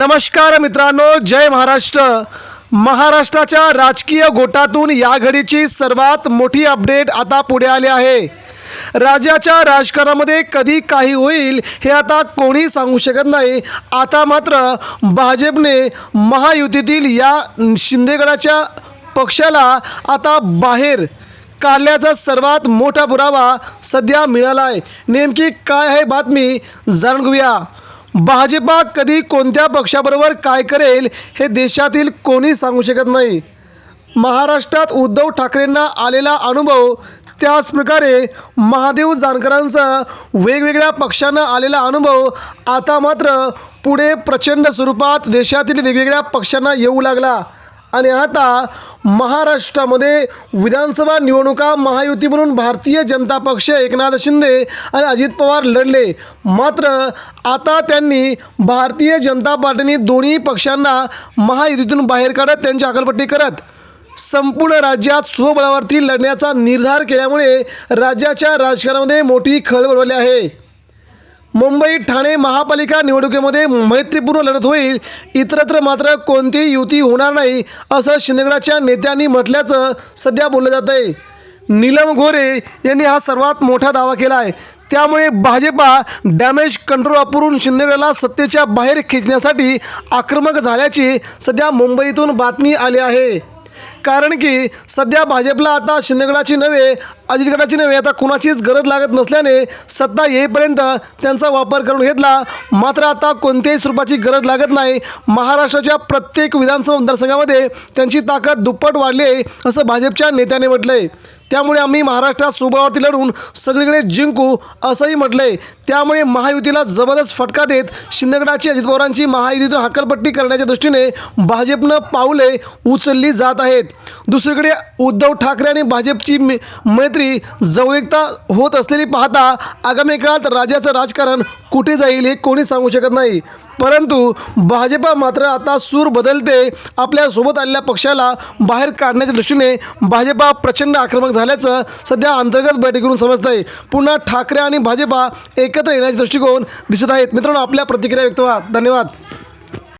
नमस्कार मित्रांनो जय महाराष्ट्र. महाराष्ट्राच्या राजकीय गोटातून या घडीची सर्वात मोठी अपडेट आता पुढे आली आहे. राज्याच्या राजकारणामध्ये कधी काही होईल हे आता कोणी सांगू शकत नाही. आता मात्र भाजपने महायुतीतील या शिंदेगडाच्या पक्षाला आता बाहेर काढल्याचा सर्वात मोठा पुरावा सध्या मिळाला आहे नेमकी काय आहे बातमी जाणून घेऊया. भाजपा कधी कोणत्या पक्षाबरोबर काय करेल हे देशातील कोणी सांगू शकत नाही. महाराष्ट्रात उद्धव ठाकरेंना आलेला अनुभव त्याच प्रकारे महादेव जानकरांचा वेगवेगळ्या पक्षांना आलेला अनुभव आता मात्र पुढे प्रचंड स्वरूपात देशातील वेगवेगळ्या पक्षांना येऊ लागला. आणि आता महाराष्ट्रामध्ये विधानसभा निवडणुका महायुती म्हणून भारतीय जनता पक्ष एकनाथ शिंदे आणि अजित पवार लढले. मात्र आता त्यांनी भारतीय जनता पार्टीने दोन्ही पक्षांना महायुतीतून बाहेर काढत त्यांची अकलपट्टी करत संपूर्ण राज्यात स्वबळावरती लढण्याचा निर्धार केल्यामुळे राज्याच्या राजकारणामध्ये मोठी खळबळ आहे. मुंबई ठाणे महापालिका निवडणुकीमध्ये मैत्रीपूर्ण लढत होईल. इतरत्र मात्र कोणतीही युती होणार नाही असं शिंदेगडाच्या नेत्यांनी म्हटल्याचं सध्या बोललं जात आहे. नीलम गोरे यांनी हा सर्वात मोठा दावा केला आहे. त्यामुळे भाजपा डॅमेज कंट्रोल वापरून शिंदेगडाला सत्तेच्या बाहेर खेचण्यासाठी आक्रमक झाल्याची सध्या मुंबईतून बातमी आली आहे. कारण की सध्या भाजपला आता शिंदेगडाची नव्हे अजितगडाची नव्हे आता कुणाचीच गरज लागत नसल्याने सत्ता येईपर्यंत त्यांचा वापर करून घेतला. मात्र आता कोणत्याही स्वरूपाची गरज लागत नाही. महाराष्ट्राच्या प्रत्येक विधानसभा मतदारसंघामध्ये त्यांची ताकद दुप्पट वाढली आहे असं भाजपच्या नेत्याने म्हटलं आहे त्यामुळे आम्ही महाराष्ट्रात सुबळावरती लढून सगळीकडे जिंकू असंही म्हटलं आहे त्यामुळे महायुतीला जबरदस्त फटका देत शिंदेगडाची अजित पवारांची महायुतीतून हक्कलपट्टी करण्याच्या दृष्टीने भाजपनं पावले उचलली जात आहेत. दुसरीकडे उद्धव ठाकरे आणि भाजपची मैत्री जवळिकता होत असलेली पाहता आगामी काळात राज्याचं राजकारण कुठे जाईल हे कोणी सांगू शकत नाही. परंतु भाजपा मात्र आता सूर बदलते आपल्यासोबत आलेल्या पक्षाला बाहेर काढण्याच्या दृष्टीने भाजपा प्रचंड आक्रमक झाल्याचं सध्या अंतर्गत बैठकीवरून समजत आहे पुन्हा ठाकरे आणि भाजपा एकत्र येण्याचे दृष्टिकोन दिसत आहेत. मित्रांनो आपल्या प्रतिक्रिया व्यक्त व्हा. धन्यवाद.